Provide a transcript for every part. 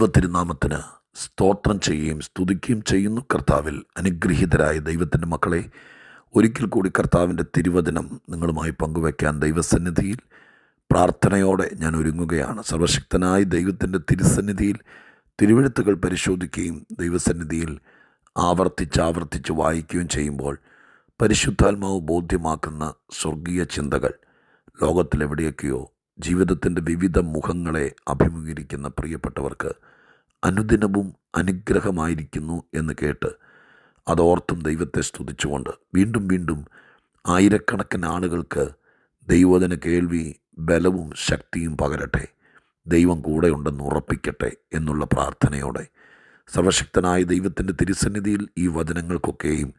ദൈവത്തിരുനാമത്തിന് സ്തോത്രം ചെയ്യുകയും സ്തുതിക്കുകയും ചെയ്യുന്നു. കർത്താവിൽ അനുഗ്രഹീതരായ ദൈവത്തിന്റെ മക്കളെ ഒരിക്കൽ കൂടി കർത്താവിന്റെ തിരുവചനം നിങ്ങളുമായി പങ്കുവയ്ക്കാൻ ദൈവസന്നിധിയിൽ പ്രാർത്ഥനയോടെ ഞാൻ ഒരുങ്ങുകയാണ്. സർവശക്തനായ ദൈവത്തിന്റെ തിരുസന്നിധിയിൽ തിരുവഴുത്തുകൾ പരിശോധിക്കുകയും ദൈവസന്നിധിയിൽ ആവർത്തിച്ച് വായിക്കുകയും ചെയ്യുമ്പോൾ പരിശുദ്ധാത്മാവ് ബോധ്യമാക്കുന്ന സ്വർഗീയ ചിന്തകൾ ലോകത്തിലെവിടെയൊക്കെയോ ജീവിതത്തിന്റെ വിവിധ മുഖങ്ങളെ അഭിമുഖീകരിക്കുന്ന പ്രിയപ്പെട്ടവർക്ക് അനുദിനവും അനുഗ്രഹമായിരിക്കുന്നു എന്ന് കേട്ട് അതോർത്തും ദൈവത്തെ സ്തുതിച്ചുകൊണ്ട് വീണ്ടും വീണ്ടും ആയിരക്കണക്കിന് ആളുകൾക്ക് ദൈവദിന കേൾവി ബലവും ശക്തിയും പകരട്ടെ. ദൈവം കൂടെയുണ്ടെന്ന് ഉറപ്പിക്കട്ടെ എന്നുള്ള പ്രാർത്ഥനയോടെ സർവശക്തനായ ദൈവത്തിന്റെ തിരുസന്നിധിയിൽ ഈ വചനങ്ങൾക്കൊക്കെയും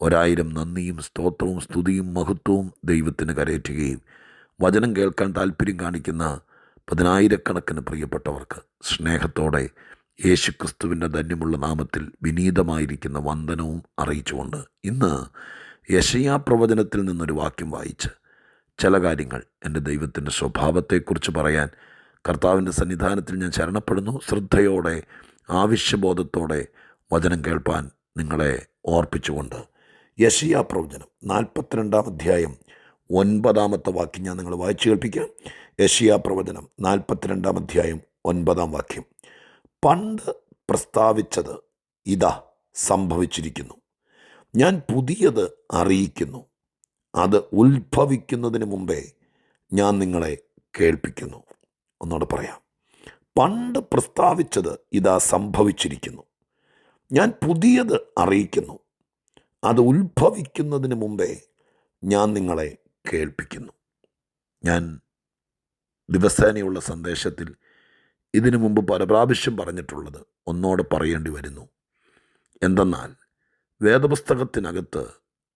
ഒരായിരം നന്ദിയും സ്തോത്രവും സ്തുതിയും മഹത്വവും ദൈവത്തിന് കരയറ്റുകയും വചനം കേൾക്കാൻ താല്പര്യം കാണിക്കുന്ന പതിനായിരക്കണക്കിന് പ്രിയപ്പെട്ടവർക്ക് സ്നേഹത്തോടെ യേശുക്രിസ്തുവിന്റെ ധന്യമുള്ള നാമത്തിൽ വിനീതമായിരിക്കുന്ന വന്ദനവും അറിയിച്ചുകൊണ്ട് ഇന്ന് യശയാ പ്രവചനത്തിൽ നിന്നൊരു വാക്യം വായിച്ച് ചില കാര്യങ്ങൾ എന്റെ ദൈവത്തിന്റെ സ്വഭാവത്തെക്കുറിച്ച് പറയാൻ കർത്താവിന്റെ സന്നിധാനത്തിൽ ഞാൻ ശരണപ്പെടുന്നു. ശ്രദ്ധയോടെ ആവശ്യബോധത്തോടെ വചനം കേൾപ്പാൻ നിങ്ങളെ ഓർപ്പിച്ചുകൊണ്ട് യശയാ പ്രവചനം നാൽപ്പത്തിരണ്ടാം അധ്യായം ഒൻപതാമത്തെ വാക്യം ഞാൻ നിങ്ങൾ വായിച്ചു കേൾപ്പിക്കാം. യശയാ പ്രവചനം നാൽപ്പത്തിരണ്ടാം അധ്യായം ഒൻപതാം വാക്യം. പണ്ട് പ്രസ്താവിച്ചത് ഇതാ സംഭവിച്ചിരിക്കുന്നു. ഞാൻ പുതിയത് അറിയിക്കുന്നു. അത് ഉത്ഭവിക്കുന്നതിന് മുമ്പേ ഞാൻ നിങ്ങളെ കേൾപ്പിക്കുന്നു. ഒന്നുകൂടെ പറയാം. പണ്ട് പ്രസ്താവിച്ചത് ഇതാ സംഭവിച്ചിരിക്കുന്നു. ഞാൻ പുതിയത് അറിയിക്കുന്നു. അത് ഉത്ഭവിക്കുന്നതിന് മുമ്പേ ഞാൻ നിങ്ങളെ കേൾപ്പിക്കുന്നു. ഞാൻ ദിവസേനയുള്ള സന്ദേശത്തിൽ ഇതിനു മുമ്പ് പല പ്രാവശ്യം പറഞ്ഞിട്ടുള്ളത് ഒന്നോട് പറയേണ്ടി വരുന്നു. എന്തെന്നാൽ വേദപുസ്തകത്തിനകത്ത്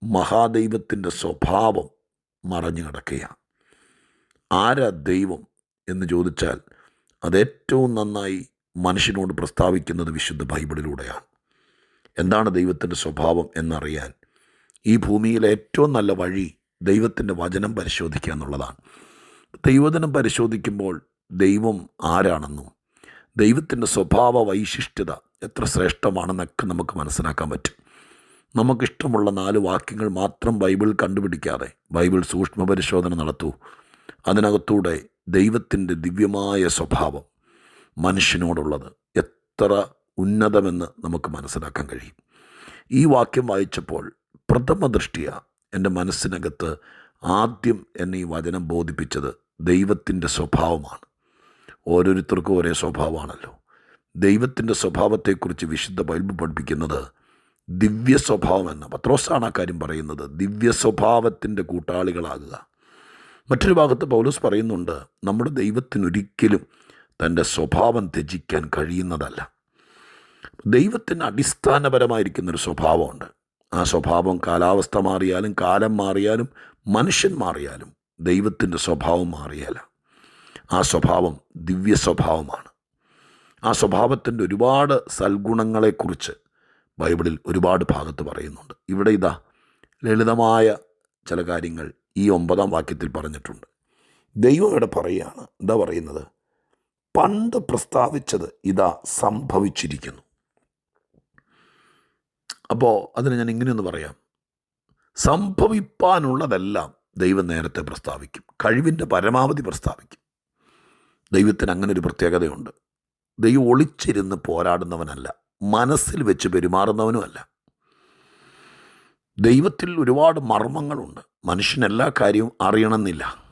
മഹാദൈവത്തിന്റെ സ്വഭാവം മറഞ്ഞു കിടക്കുകയാണ്. ആരാ ദൈവം എന്ന് ചോദിച്ചാൽ അതേറ്റവും നന്നായി മനുഷ്യനോട് പ്രസ്താവിക്കുന്നത് വിശുദ്ധ ബൈബിളിലൂടെയാണ്. എന്താണ് ദൈവത്തിന്റെ സ്വഭാവം എന്നറിയാൻ ഈ ഭൂമിയിലെ ഏറ്റവും നല്ല വഴി ദൈവത്തിന്റെ വചനം പരിശോധിക്കുക എന്നുള്ളതാണ്. ദൈവചനം പരിശോധിക്കുമ്പോൾ ദൈവം ആരാണെന്നും ദൈവത്തിന്റെ സ്വഭാവ വൈശിഷ്ട്യത എത്ര ശ്രേഷ്ഠമാണെന്നൊക്കെ നമുക്ക് മനസ്സിലാക്കാൻ പറ്റും. നമുക്കിഷ്ടമുള്ള നാല് വാക്യങ്ങൾ മാത്രം ബൈബിൾ കണ്ടുപിടിക്കാതെ ബൈബിൾ സൂക്ഷ്മ പരിശോധന നടത്തൂ. അതിനകത്തൂടെ ദൈവത്തിന്റെ ദിവ്യമായ സ്വഭാവം മനുഷ്യനോടുള്ളത് എത്ര ഉന്നതമെന്ന് നമുക്ക് മനസ്സിലാക്കാൻ കഴിയും. ഈ വാക്യം വായിച്ചപ്പോൾ പ്രഥമ ദൃഷ്ടിയ എന്റെ മനസ്സിനകത്ത് ആദ്യം എന്നെ ഈ വചനം ബോധിപ്പിച്ചത് ദൈവത്തിന്റെ സ്വഭാവമാണ്. ഓരോരുത്തർക്കും ഒരേ സ്വഭാവമാണല്ലോ. ദൈവത്തിന്റെ സ്വഭാവത്തെക്കുറിച്ച് വിശുദ്ധ ബൈബിൾ പഠിപ്പിക്കുന്നത് ദിവ്യ സ്വഭാവം എന്ന. പത്രോസാണ് ആ കാര്യം പറയുന്നത്. ദിവ്യ സ്വഭാവത്തിന്റെ കൂട്ടാളികളാകുക. മറ്റൊരു ഭാഗത്ത് പൗലോസ് പറയുന്നുണ്ട് നമ്മുടെ ദൈവത്തിനൊരിക്കലും തന്റെ സ്വഭാവം ത്യജിക്കാൻ കഴിയുന്നതല്ല. ദൈവത്തിന് അടിസ്ഥാനപരമായിരിക്കുന്നൊരു സ്വഭാവമുണ്ട്. ആ സ്വഭാവം കാലാവസ്ഥ മാറിയാലും കാലം മാറിയാലും മനുഷ്യൻ മാറിയാലും ദൈവത്തിന്റെ സ്വഭാവം മാറിയാല. ആ സ്വഭാവം ദിവ്യ സ്വഭാവമാണ്. ആ സ്വഭാവത്തിന്റെ ഒരുപാട് സൽഗുണങ്ങളെക്കുറിച്ച് ബൈബിളിൽ ഒരുപാട് ഭാഗത്ത് പറയുന്നുണ്ട്. ഇവിടെ ഇതാ ലളിതമായ ചില കാര്യങ്ങൾ ഈ ഒമ്പതാം വാക്യത്തിൽ പറഞ്ഞിട്ടുണ്ട്. ദൈവം ഇവിടെ പറയുകയാണ്. എന്താ പറയുന്നത്? പണ്ട് പ്രസ്താവിച്ചത് ഇതാ സംഭവിച്ചിരിക്കുന്നു. അപ്പോൾ അതിന് ഞാൻ ഇങ്ങനെയൊന്ന് പറയാം. സംഭവിപ്പാനുള്ളതെല്ലാം ദൈവം നേരത്തെ പ്രസ്താവിക്കും. കഴിവിന്റെ പരമാവധി പ്രസ്താവിക്കും. ദൈവത്തിന് അങ്ങനെ ഒരു പ്രത്യേകതയുണ്ട്. ദൈവം ഒളിച്ചിരുന്ന് പോരാടുന്നവനല്ല. മനസ്സിൽ വെച്ച് പെരുമാറുന്നവനുമല്ല ദൈവത്തിൽ ഒരുപാട് മർമ്മങ്ങളുണ്ട്. മനുഷ്യനെല്ലാ കാര്യവും അറിയണമെന്നില്ല.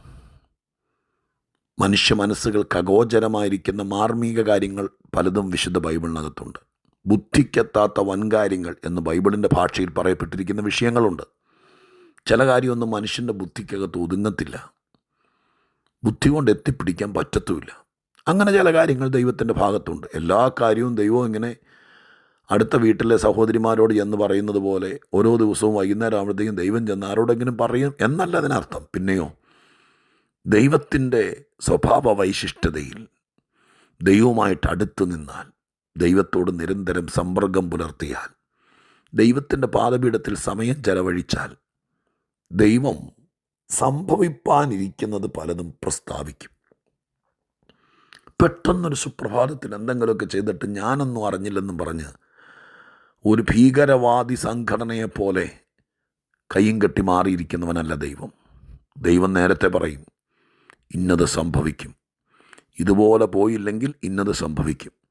മനുഷ്യ മനസ്സുകൾക്ക് അഗോചരമായിരിക്കുന്ന മാർമീക കാര്യങ്ങൾ പലതും വിശുദ്ധ ബൈബിളിനകത്തുണ്ട്. ബുദ്ധിക്കെത്താത്ത വൻകാര്യങ്ങൾ എന്ന് ബൈബിളിന്റെ ഭാഷയിൽ പറയപ്പെട്ടിരിക്കുന്ന വിഷയങ്ങളുണ്ട്. ചില കാര്യമൊന്നും മനുഷ്യന്റെ ബുദ്ധിക്കകത്ത് ഒതുങ്ങത്തില്ല. ബുദ്ധി കൊണ്ട് എത്തിപ്പിടിക്കാൻ പറ്റത്തുമില്ല. അങ്ങനെ ചില കാര്യങ്ങൾ ദൈവത്തിന്റെ ഭാഗത്തുണ്ട്. എല്ലാ കാര്യവും ദൈവം ഇങ്ങനെ അടുത്ത വീട്ടിലെ സഹോദരിമാരോട് എന്ന് പറയുന്നത് പോലെ ഓരോ ദിവസവും വൈകുന്നേരം ആകുമ്പോഴത്തേക്കും ദൈവം ചെന്ന് ആരോടെങ്കിലും പറയും എന്നല്ല അതിനർത്ഥം. പിന്നെയോ ദൈവത്തിന്റെ സ്വഭാവ വൈശിഷ്ടതയിൽ ദൈവവുമായിട്ട് അടുത്ത് നിന്നാൽ ദൈവത്തോട് നിരന്തരം സമ്പർക്കം പുലർത്തിയാൽ ദൈവത്തിന്റെ പാദപീഠത്തിൽ സമയം ചെലവഴിച്ചാൽ ദൈവം സംഭവിപ്പാനിരിക്കുന്നത് പലതും പ്രസ്താവിക്കും. പെട്ടെന്നൊരു സുപ്രഭാതത്തിൽ എന്തെങ്കിലുമൊക്കെ ചെയ്തിട്ട് ഞാനൊന്നും അറിഞ്ഞില്ലെന്നും പറഞ്ഞ് ഒരു ഭീകരവാദി സംഘടനയെപ്പോലെ കയ്യും കെട്ടി മാറിയിരിക്കുന്നവനല്ല ദൈവം. ദൈവം നേരത്തെ പറയും ഇന്നത് സംഭവിക്കും. ഇതുപോലെ പോയില്ലെങ്കിൽ ഇന്നത് സംഭവിക്കും.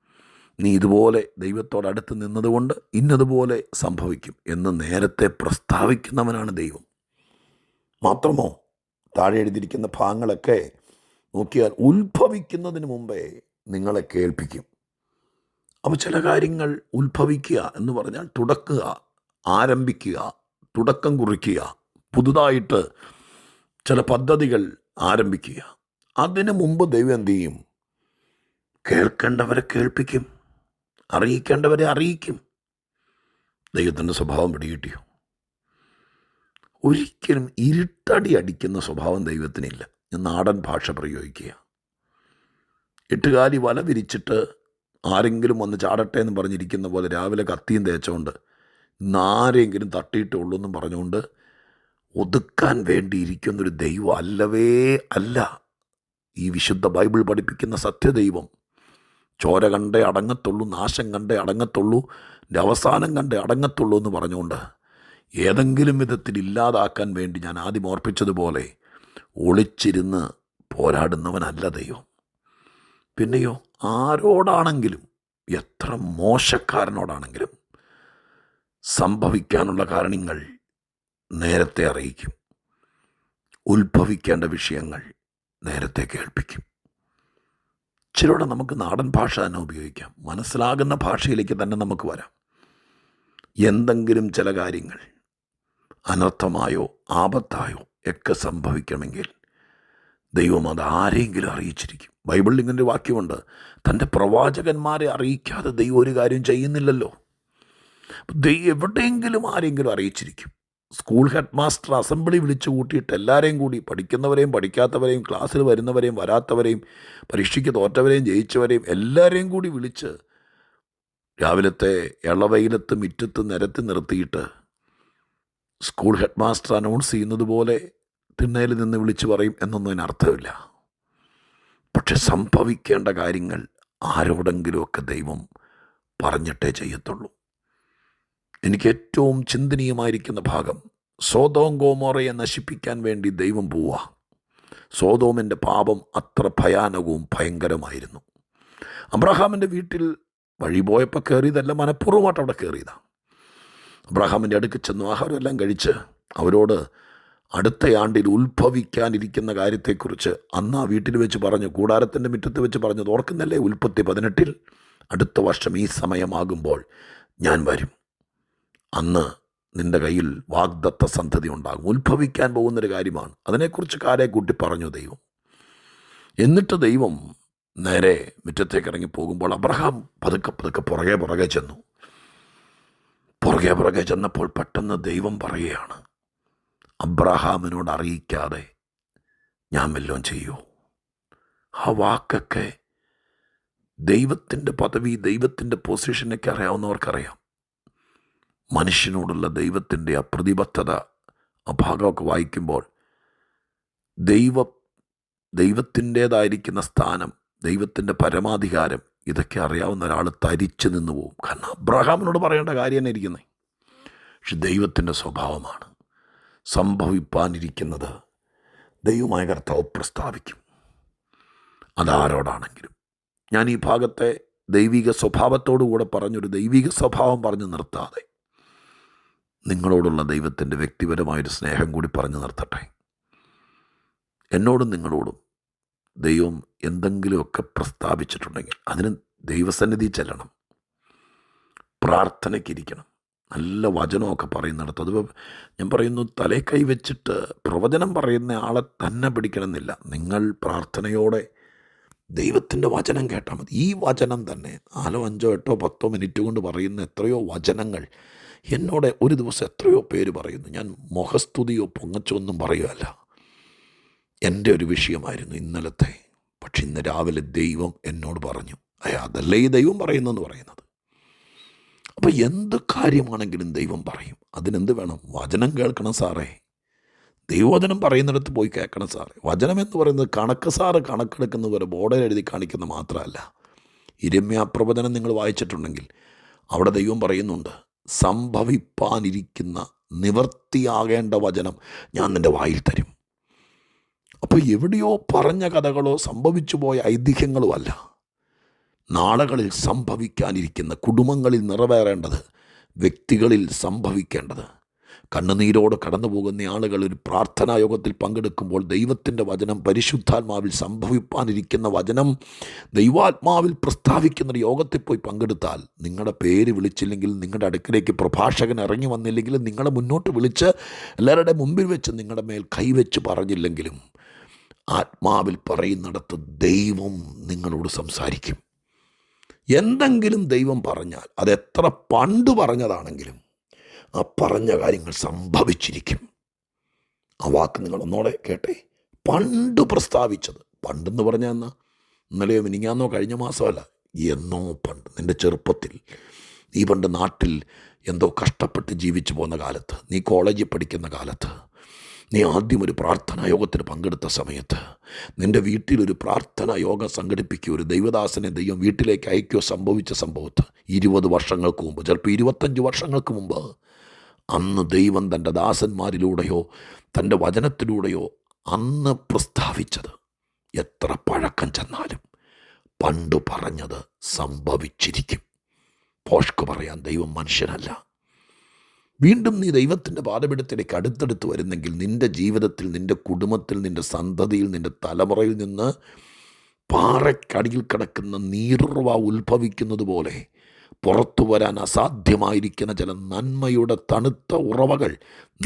നീ ഇതുപോലെ ദൈവത്തോട് അടുത്ത് നിന്നതുകൊണ്ട് ഇന്നതുപോലെ സംഭവിക്കും എന്ന് നേരത്തെ പ്രസ്താവിക്കുന്നവനാണ് ദൈവം. മാത്രമോ താഴെ എഴുതിയിരിക്കുന്ന ഭാഗങ്ങളൊക്കെ നോക്കിയാൽ ഉത്ഭവിക്കുന്നതിന് മുമ്പേ നിങ്ങളെ കേൾപ്പിക്കും. അപ്പോൾ ചില കാര്യങ്ങൾ ഉത്ഭവിക്കുക എന്ന് പറഞ്ഞാൽ തുടക്കുക ആരംഭിക്കുക തുടക്കം കുറിക്കുക പുതുതായിട്ട് ചില പദ്ധതികൾ ആരംഭിക്കുക. അതിനു മുമ്പ് ദൈവം എന്ത് ചെയ്യും? കേൾക്കേണ്ടവരെ കേൾപ്പിക്കും. അറിയിക്കേണ്ടവരെ അറിയിക്കും. ദൈവത്തിന്റെ സ്വഭാവം പിടികിട്ടിയോ? ഒരിക്കലും ഇരുട്ടടി അടിക്കുന്ന സ്വഭാവം ദൈവത്തിനില്ല നാടൻ ഭാഷ പ്രയോഗിക്കുക. എട്ടുകാലി വല വിരിച്ചിട്ട് ആരെങ്കിലും വന്ന് ചാടട്ടെ എന്ന് പറഞ്ഞിരിക്കുന്ന പോലെ രാവിലെ കത്തിയും തേച്ചുകൊണ്ട് ഇന്നാരെങ്കിലും തട്ടിയിട്ടേ ഉള്ളൂ എന്നും പറഞ്ഞുകൊണ്ട് ഒതുക്കാൻ വേണ്ടിയിരിക്കുന്നൊരു ദൈവം അല്ലവേ അല്ല. ഈ വിശുദ്ധ ബൈബിൾ പഠിപ്പിക്കുന്ന സത്യദൈവം ചോര കണ്ടേ അടങ്ങത്തുള്ളൂ നാശം കണ്ടേ അടങ്ങത്തുള്ളൂ എന്റെ അവസാനം കണ്ടേ അടങ്ങത്തുള്ളൂ എന്ന് പറഞ്ഞുകൊണ്ട് ഏതെങ്കിലും വിധത്തിൽ ഇല്ലാതാക്കാൻ വേണ്ടി ഞാൻ ആദ്യം ഓർപ്പിച്ചതുപോലെ ഒളിച്ചിരുന്ന് പോരാടുന്നവനല്ല ദൈവം. പിന്നെയോ ആരോടാണെങ്കിലും എത്ര മോശക്കാരനോടാണെങ്കിലും സംഭവിക്കാനുള്ള കാരണങ്ങൾ നേരത്തെ അറിയിക്കും. ഉത്ഭവിക്കേണ്ട വിഷയങ്ങൾ നേരത്തെ കേൾപ്പിക്കും. ചിലരുടെ നമുക്ക് നാടൻ ഭാഷ തന്നെ ഉപയോഗിക്കാം. മനസ്സിലാകുന്ന ഭാഷയിലേക്ക് തന്നെ നമുക്ക് വരാം. എന്തെങ്കിലും ചില കാര്യങ്ങൾ അനർത്ഥമായോ ആപത്തായോ ഒക്കെ സംഭവിക്കണമെങ്കിൽ ദൈവം അത് ആരെങ്കിലും അറിയിച്ചിരിക്കും. ബൈബിളിൽ ഇങ്ങനെ ഒരു വാക്യമുണ്ട്. തന്റെ പ്രവാചകന്മാരെ അറിയിക്കാതെ ദൈവം ഒരു കാര്യം ചെയ്യുന്നില്ലല്ലോ. ദൈവം എവിടെയെങ്കിലും ആരെങ്കിലും അറിയിച്ചിരിക്കും. സ്കൂൾ ഹെഡ് മാസ്റ്റർ അസംബ്ലി വിളിച്ചു കൂട്ടിയിട്ട് എല്ലാവരെയും കൂടി പഠിക്കുന്നവരെയും പഠിക്കാത്തവരെയും ക്ലാസ്സിൽ വരുന്നവരെയും വരാത്തവരെയും പരീക്ഷയ്ക്ക് തോറ്റവരെയും ജയിച്ചവരെയും എല്ലാവരെയും കൂടി വിളിച്ച് രാവിലത്തെ ഇളവയിലത്ത് മിറ്റത്ത് നിരത്തി നിർത്തിയിട്ട് സ്കൂൾ ഹെഡ് മാസ്റ്റർ അനൗൺസ് ചെയ്യുന്നത് പോലെ തിണ്ണയിൽ നിന്ന് വിളിച്ചു പറയും എന്നൊന്നും അതിനർത്ഥമില്ല പക്ഷെ സംഭവിക്കേണ്ട കാര്യങ്ങൾ ആരോടെങ്കിലുമൊക്കെ ദൈവം പറഞ്ഞിട്ടേ ചെയ്യത്തുള്ളൂ. എനിക്ക് ഏറ്റവും ചിന്തനീയമായിരിക്കുന്ന ഭാഗം സോതോം ഗോമോറയെ നശിപ്പിക്കാൻ വേണ്ടി ദൈവം പോവുക. സോതോമിന്റെ പാപം അത്ര ഭയാനകവും ഭയങ്കരമായിരുന്നു. അബ്രഹാമിന്റെ വീട്ടിൽ വഴി പോയപ്പോൾ കയറിയതല്ല മനഃപൂർവമായിട്ട് അവിടെ കയറിയതാണ് അബ്രഹാമിന്റെ അടുക്ക് ചെന്നു ആഹാരമെല്ലാം കഴിച്ച് അവരോട് അടുത്ത ആണ്ടിൽ ഉത്ഭവിക്കാനിരിക്കുന്ന കാര്യത്തെക്കുറിച്ച് അന്ന് ആ വീട്ടിൽ വെച്ച് പറഞ്ഞു കൂടാരത്തിന്റെ മുറ്റത്ത് വെച്ച് പറഞ്ഞത് ഓർക്കുന്നല്ലേ? ഉൽപ്പത്തി പതിനെട്ടിൽ അടുത്ത വർഷം ഈ സമയമാകുമ്പോൾ ഞാൻ വരും. അന്ന് നിന്റെ കയ്യിൽ വാഗ്ദത്ത സന്ധതി ഉണ്ടാകും. ഉത്ഭവിക്കാൻ പോകുന്നൊരു കാര്യമാണ്. അതിനെക്കുറിച്ച് കാരെ കൂട്ടി പറഞ്ഞു ദൈവം. എന്നിട്ട് ദൈവം നേരെ മുറ്റത്തേക്ക് ഇറങ്ങി പോകുമ്പോൾ അബ്രഹാം പതുക്കെ പതുക്കെ പുറകെ പുറകെ ചെന്നു. പുറകെ പുറകെ ചെന്നപ്പോൾ പെട്ടെന്ന് ദൈവം പറയുകയാണ് അബ്രഹാമിനോട് അറിയിക്കാതെ ഞാൻ വല്ലതും ചെയ്യൂ. ആ വാക്കൊക്കെ ദൈവത്തിന്റെ പദവി ദൈവത്തിന്റെ പൊസിഷനൊക്കെ അറിയാവുന്നവർക്കറിയാം. മനുഷ്യനോടുള്ള ദൈവത്തിന്റെ അപ്രതിബദ്ധത ആ ഭാഗമൊക്കെ വായിക്കുമ്പോൾ ദൈവ ദൈവത്തിന്റേതായിരിക്കുന്ന സ്ഥാനം ദൈവത്തിന്റെ പരമാധികാരം ഇതൊക്കെ അറിയാവുന്ന ഒരാൾ തരിച്ചു നിന്ന് പോകും കാരണം അബ്രഹാമിനോട് പറയേണ്ട കാര്യം തന്നെ ഇരിക്കുന്നത് പക്ഷെ ദൈവത്തിന്റെ സ്വഭാവമാണ് സംഭവിപ്പാനിരിക്കുന്നത് ദൈവമായ കർത്താവ് പ്രസ്താവിക്കും. അതാരോടാണെങ്കിലും. ഞാൻ ഈ ഭാഗത്തെ ദൈവിക സ്വഭാവത്തോടു കൂടെ പറഞ്ഞൊരു ദൈവിക സ്വഭാവം പറഞ്ഞു നിർത്താതെ നിങ്ങളോടുള്ള ദൈവത്തിന്റെ വ്യക്തിപരമായൊരു സ്നേഹം കൂടി പറഞ്ഞു നിർത്തട്ടെ. എന്നോടും നിങ്ങളോടും ദൈവം എന്തെങ്കിലുമൊക്കെ പ്രസ്താവിച്ചിട്ടുണ്ടെങ്കിൽ അതിന് ദൈവസന്നിധി ചെല്ലണം. പ്രാർത്ഥനയ്ക്കിരിക്കണം നല്ല വചനമൊക്കെ പറയുന്നിടത്ത്. അത് ഞാൻ പറയുന്നു തലേ കൈ വെച്ചിട്ട് പ്രവചനം പറയുന്ന ആളെ തന്നെ പിടിക്കണമെന്നില്ല. നിങ്ങൾ പ്രാർത്ഥനയോടെ ദൈവത്തിന്റെ വചനം കേട്ടാൽ മതി. ഈ വചനം തന്നെ നാലോ അഞ്ചോ എട്ടോ പത്തോ മിനിറ്റ് കൊണ്ട് പറയുന്ന എത്രയോ വചനങ്ങൾ എന്നോട് ഒരു ദിവസം എത്രയോ പേര് പറയുന്നു ഞാൻ മുഖസ്തുതിയോ പൊങ്ങച്ചോ ഒന്നും പറയുകയല്ല. എന്റെ ഒരു വിഷയമായിരുന്നു ഇന്നലത്തെ. പക്ഷെ ഇന്ന് രാവിലെ ദൈവം എന്നോട് പറഞ്ഞു അയ്യ അതല്ലേ ഈ ദൈവം പറയുന്നതെന്ന് പറയുന്നത്? അപ്പോൾ എന്ത് കാര്യമാണെങ്കിലും ദൈവം പറയും. അതിനെന്ത് വേണം? വചനം കേൾക്കണം സാറേ. ദൈവവചനം പറയുന്നിടത്ത് പോയി കേൾക്കണം സാറേ. വചനം എന്ന് പറയുന്നത് കണക്ക് സാറ് കണക്കെടുക്കുന്ന പോലെ ബോർഡിൽ എഴുതി കാണിക്കുന്ന മാത്രമല്ല. ഇരമ്യാപ്രവചനം നിങ്ങൾ വായിച്ചിട്ടുണ്ടെങ്കിൽ അവിടെ ദൈവം പറയുന്നുണ്ട് സംഭവിപ്പാനിരിക്കുന്ന നിവർത്തിയാകേണ്ട വചനം ഞാൻ നിന്റെ വായിൽ തരും. അപ്പോൾ എവിടെയോ പറഞ്ഞ കഥകളോ സംഭവിച്ചു പോയ ഐതിഹ്യങ്ങളോ അല്ല. നാളുകളിൽ സംഭവിക്കാനിരിക്കുന്ന കുടുംബങ്ങളിൽ നിറവേറേണ്ടത് വ്യക്തികളിൽ സംഭവിക്കേണ്ടത് കണ്ണുനീരോട് കടന്നു പോകുന്ന ആളുകൾ ഒരു പ്രാർത്ഥനാ യോഗത്തിൽ പങ്കെടുക്കുമ്പോൾ ദൈവത്തിന്റെ വചനം പരിശുദ്ധാത്മാവിൽ സംഭവിപ്പാനിരിക്കുന്ന വചനം ദൈവാത്മാവിൽ പ്രസ്താവിക്കുന്ന ഒരു യോഗത്തിൽ പോയി പങ്കെടുത്താൽ നിങ്ങളുടെ പേര് വിളിച്ചില്ലെങ്കിൽ നിങ്ങളുടെ അടുക്കിലേക്ക് പ്രഭാഷകൻ ഇറങ്ങി വന്നില്ലെങ്കിലും നിങ്ങളെ മുന്നോട്ട് വിളിച്ച് എല്ലാവരുടെ മുമ്പിൽ വെച്ച് നിങ്ങളുടെ മേൽ കൈവച്ച് പറഞ്ഞില്ലെങ്കിലും ആത്മാവിൽ പറയുന്നിടത്ത് ദൈവം നിങ്ങളോട് സംസാരിക്കും. എന്തെങ്കിലും ദൈവം പറഞ്ഞാൽ അതെത്ര പണ്ട് പറഞ്ഞതാണെങ്കിലും ആ പറഞ്ഞ കാര്യങ്ങൾ സംഭവിച്ചിരിക്കും. ആ വാക്ക് നിങ്ങൾ ഒന്നോടെ കേട്ടെ. പണ്ട് പ്രസ്താവിച്ചത്. പണ്ടെന്ന് പറഞ്ഞാൽ എന്നാ? ഇന്നലെയോ മിനിങ്ങാന്നോ കഴിഞ്ഞ മാസമല്ല. എന്നോ പണ്ട്. നിന്റെ ചെറുപ്പത്തിൽ. നീ പണ്ട് നാട്ടിൽ എന്തോ കഷ്ടപ്പെട്ട് ജീവിച്ചു പോകുന്ന കാലത്ത്. നീ കോളേജിൽ പഠിക്കുന്ന കാലത്ത്. നീ ആദ്യം ഒരു പ്രാർത്ഥനാ യോഗത്തിന് പങ്കെടുത്ത സമയത്ത്. നിന്റെ വീട്ടിലൊരു പ്രാർത്ഥനാ യോഗം സംഘടിപ്പിക്കുക ഒരു ദൈവദാസനെ ദൈവം വീട്ടിലേക്ക് അയക്കുകയോ സംഭവിച്ച സംഭവത്ത്. ഇരുപത് വർഷങ്ങൾക്ക് മുമ്പ്. ചിലപ്പോൾ ഇരുപത്തഞ്ച് വർഷങ്ങൾക്ക് മുമ്പ്. അന്ന് ദൈവം തന്റെ ദാസന്മാരിലൂടെയോ തന്റെ വചനത്തിലൂടെയോ അന്ന് പ്രസ്താവിച്ചത് എത്ര പഴക്കം ചെന്നാലും പണ്ട് പറഞ്ഞത് സംഭവിച്ചിരിക്കും. പോഷ്ക്ക് പറയാൻ ദൈവം മനുഷ്യനല്ല. വീണ്ടും നീ ദൈവത്തിന്റെ പാതപിടത്തിലേക്ക് അടുത്തെടുത്ത് വരുന്നെങ്കിൽ നിന്റെ ജീവിതത്തിൽ നിന്റെ കുടുംബത്തിൽ നിന്റെ സന്തതിയിൽ നിന്റെ തലമുറയിൽ നിന്ന് പാറക്കടിയിൽ കിടക്കുന്ന നീരുറവ ഉത്ഭവിക്കുന്നത് പോലെ പുറത്തു വരാൻ അസാധ്യമായിരിക്കുന്ന ചില നന്മയുടെ തണുത്ത ഉറവകൾ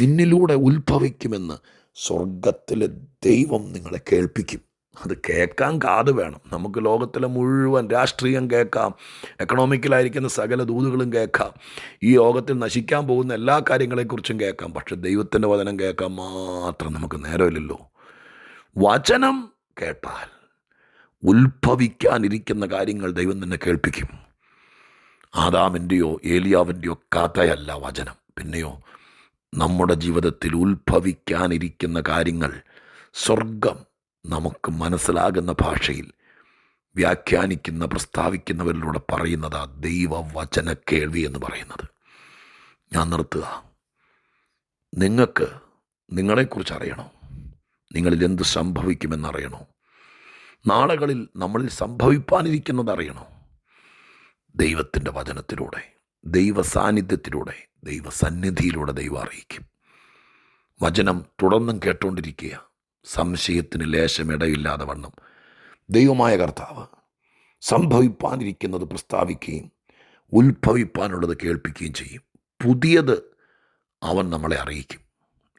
നിന്നിലൂടെ ഉത്ഭവിക്കുമെന്ന് സ്വർഗത്തിലെ ദൈവം നിങ്ങളെ കേൾപ്പിക്കും. അത് കേൾക്കാൻ കാത് വേണം. നമുക്ക് ലോകത്തിലെ മുഴുവൻ രാഷ്ട്രീയം കേൾക്കാം. എക്കണോമിക്കലായിരിക്കുന്ന സകല ദൂതുകളും കേൾക്കാം. ഈ ലോകത്തിൽ നശിക്കാൻ പോകുന്ന എല്ലാ കാര്യങ്ങളെക്കുറിച്ചും കേൾക്കാം. പക്ഷെ ദൈവത്തിന്റെ വചനം കേൾക്കാൻ മാത്രം നമുക്ക് നേരമില്ലല്ലോ. വചനം കേട്ടാൽ ഉത്ഭവിക്കാനിരിക്കുന്ന കാര്യങ്ങൾ ദൈവം തന്നെ കേൾപ്പിക്കും. ആദാമിന്റെയോ ഏലിയാവിന്റെയോ കഥയല്ല വചനം. പിന്നെയോ നമ്മുടെ ജീവിതത്തിൽ ഉത്ഭവിക്കാനിരിക്കുന്ന കാര്യങ്ങൾ സ്വർഗം നമുക്ക് മനസ്സിലാകുന്ന ഭാഷയിൽ വ്യാഖ്യാനിക്കുന്ന പ്രസ്താവിക്കുന്നവരിലൂടെ പറയുന്നതാ ദൈവവചന കേൾവി എന്ന് പറയുന്നത്. ഞാൻ നിർത്തുക. നിങ്ങൾക്ക് നിങ്ങളെക്കുറിച്ച് അറിയണോ? നിങ്ങളിൽ എന്ത് സംഭവിക്കുമെന്നറിയണോ നാളുകളിൽ നമ്മളിൽ സംഭവിപ്പാനിരിക്കുന്നത് അറിയണോ? ദൈവത്തിന്റെ വചനത്തിലൂടെ ദൈവ സാന്നിധ്യത്തിലൂടെ ദൈവ സന്നിധിയിലൂടെ ദൈവം അറിയിക്കും. വചനം തുടർന്നും കേട്ടുകൊണ്ടിരിക്കുക സംശയത്തിന് ലേശം ഇടയില്ലാതെ വണ്ണം. ദൈവമായ കർത്താവ് സംഭവിപ്പാനിരിക്കുന്നത് പ്രസ്താവിക്കുകയും ഉത്ഭവിപ്പാനുള്ളത് കേൾപ്പിക്കുകയും ചെയ്യും. പുതിയത് അവൻ നമ്മളെ അറിയിക്കും.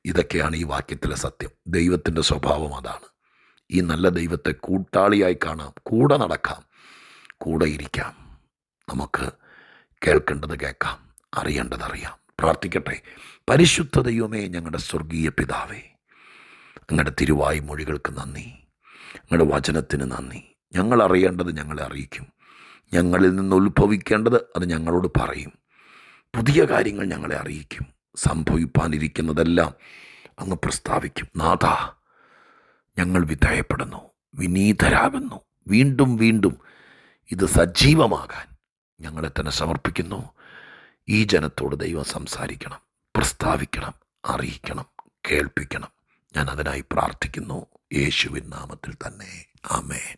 ഇതൊക്കെയാണ് ഈ വാക്യത്തിലെ സത്യം. ദൈവത്തിന്റെ സ്വഭാവം അതാണ്. ഈ നല്ല ദൈവത്തെ കൂട്ടാളിയായി കാണാം. കൂടെ നടക്കാം. കൂടെ ഇരിക്കാം. നമുക്ക് കേൾക്കേണ്ടത് കേൾക്കാം അറിയേണ്ടത് അറിയാം പ്രാർത്ഥിക്കട്ടെ. പരിശുദ്ധ ദൈവമേ ഞങ്ങളുടെ സ്വർഗീയ പിതാവേ അങ്ങയുടെ തിരുവായ് മൊഴികൾക്ക് നന്ദി അങ്ങയുടെ വചനത്തിന് നന്ദി. ഞങ്ങൾ അറിയേണ്ടത് ഞങ്ങളെ അറിയിക്കും. ഞങ്ങളിൽ നിന്ന് ഉത്ഭവിക്കേണ്ടത് അത് ഞങ്ങളോട് പറയും. പുതിയ കാര്യങ്ങൾ ഞങ്ങളെ അറിയിക്കും. സംഭവിപ്പാനിരിക്കുന്നതെല്ലാം അങ്ങ് പ്രസ്താവിക്കും. നാഥ ഞങ്ങൾ വിധേയപ്പെടുന്നു വിനീതരാകുന്നു. വീണ്ടും വീണ്ടും ഇത് സജീവമാകാൻ ഞങ്ങളെ തന്നെ സമർപ്പിക്കുന്നു. ഈ ജനത്തോട് ദൈവം സംസാരിക്കണം പ്രസ്താവിക്കണം അറിയിക്കണം കേൾപ്പിക്കണം. ഞാൻ അതിനായി പ്രാർത്ഥിക്കുന്നു. യേശുവിൻ നാമത്തിൽ തന്നെ. ആമേ